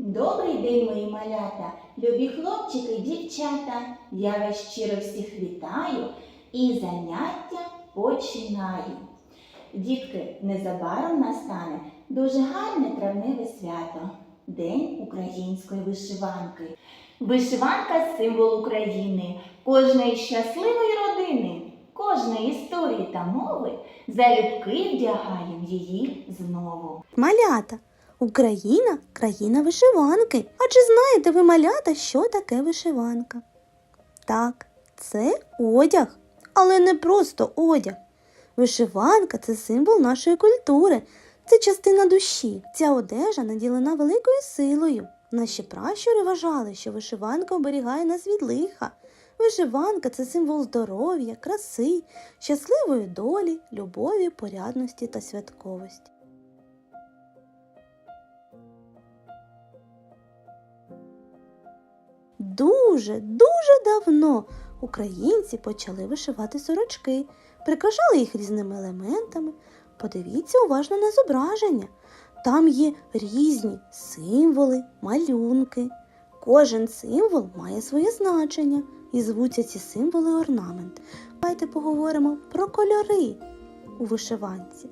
Добрий день, мої малята, любі хлопчики дівчата. Я вас щиро всіх вітаю і заняття починаю. Дітки, незабаром настане дуже гарне травневе свято День української вишиванки. Вишиванка символ України, кожної щасливої родини, кожної історії та мови залюбки вдягаєм її знову. Малята. Україна країна вишиванки. А чи знаєте ви, малята, що таке вишиванка? Так, це одяг, але не просто одяг. Вишиванка це символ нашої культури, це частина душі. Ця одежа наділена великою силою. Наші пращури вважали, що вишиванка оберігає нас від лиха. Вишиванка це символ здоров'я, краси, щасливої долі, любові, порядності та святковості. Дуже, дуже давно українці почали вишивати сорочки, прикрашали їх різними елементами. Подивіться уважно на зображення. Там є різні символи, малюнки. Кожен символ має своє значення і звуться ці символи орнамент. Давайте поговоримо про кольори у вишиванці.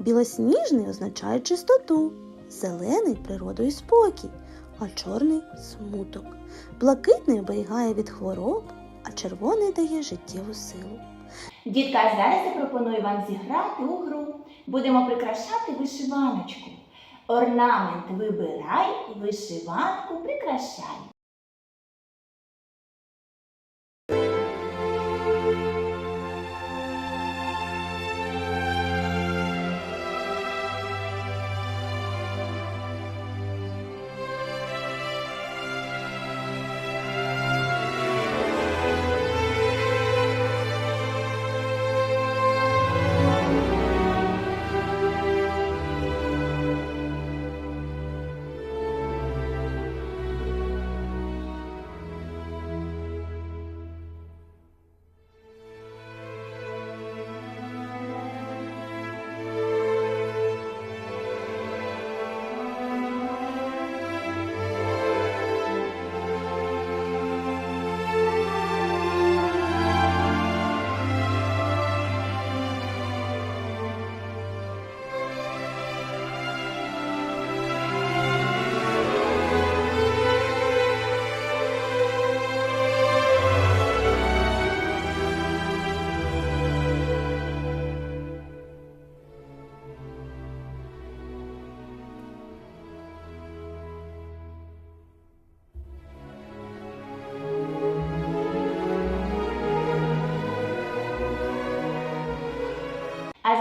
Білосніжний означає чистоту, зелений природою спокій, а чорний смуток. Блакитний оберігає від хвороб, а червоний дає життєву силу. Дітка, зараз я пропоную вам зіграти у гру. Будемо прикрашати вишиваночку. Орнамент вибирай, вишиванку прикрашай.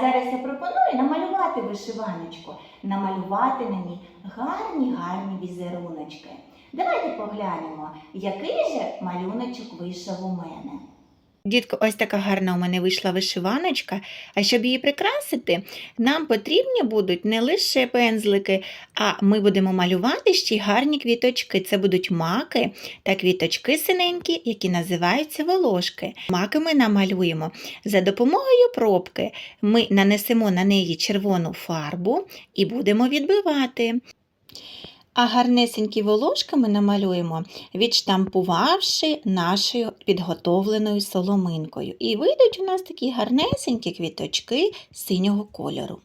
Зараз я пропоную намалювати вишиваночку, намалювати на ній гарні гарні візеруночки. Давайте поглянемо, який же малюночок вийшов у мене. Дітко, ось така гарна у мене вийшла вишиваночка. А щоб її прикрасити, нам потрібні будуть не лише пензлики, а ми будемо малювати ще й гарні квіточки. Це будуть маки та квіточки синенькі, які називаються волошки. Маки ми намалюємо за допомогою пробки. Ми нанесемо на неї червону фарбу і будемо відбивати. А гарнесенькі волошки ми намалюємо, відштампувавши нашою підготовленою соломинкою. І вийдуть у нас такі гарнесенькі квіточки синього кольору.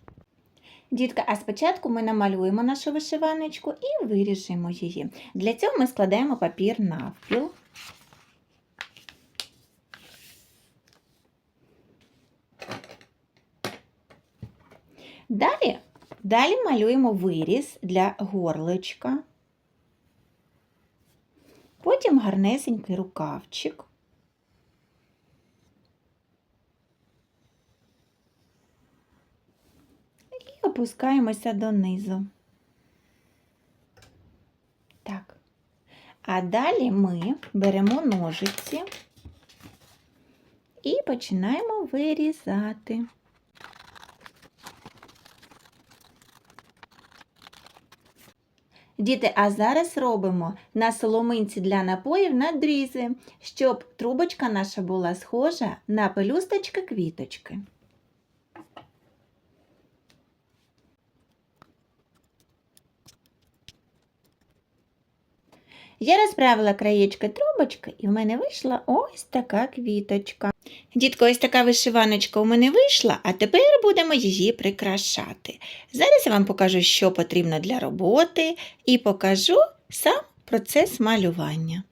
Дітка, а спочатку ми намалюємо нашу вишиваночку і виріжемо її. Для цього ми складаємо папір навпіл. Далі Далі малюємо виріз для горличка. Потім гарнесенький рукавчик. І опускаємося донизу. Так. А далі ми беремо ножиці і починаємо вирізати. Діти, а зараз робимо на соломинці для напоїв надрізи, щоб трубочка наша була схожа на пелюсточки квіточки. Я розправила краєчки трубочки, і в мене вийшла ось така квіточка. Дітко, ось така вишиваночка у мене вийшла, а тепер будемо її прикрашати. Зараз я вам покажу, що потрібно для роботи, і покажу сам процес малювання.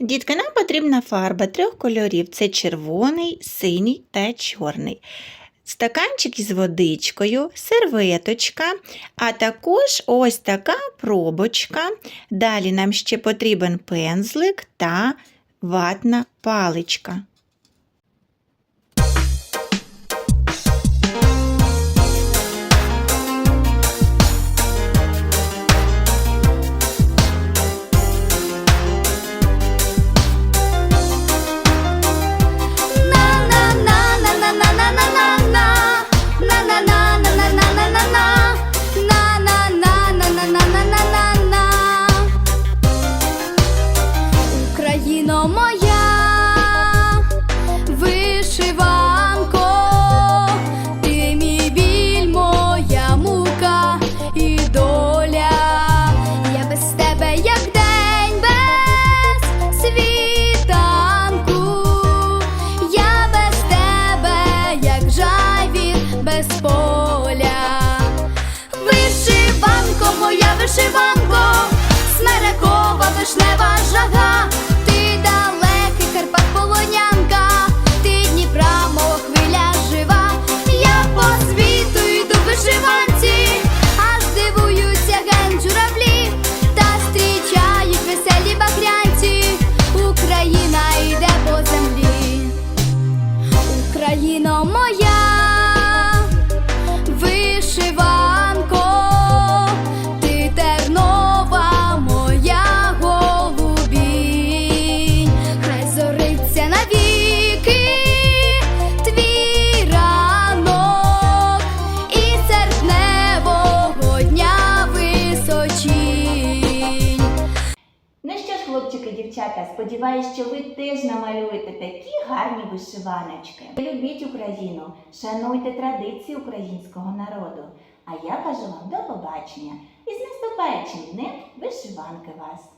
Дітки, нам потрібна фарба трьох кольорів: це червоний, синій та чорний. Стаканчик із водичкою, серветочка, а також ось така пробочка. Далі нам ще потрібен пензлик та ватна паличка. Вишиванко, смерекова вишнева жага, ти далекий Карпат полонянка, ти Дніпра, мова хвиля жива, я по світу йду в вишиванці, аж дивуються ген журавлі, та зустрічають веселі багрянці, Україна йде по землі, Україно моя сподіваюсь, що ви теж намалюєте такі гарні вишиваночки. Любіть Україну, шануйте традиції українського народу. А я кажу вам до побачення і з наступаючим днем вишиванки вас!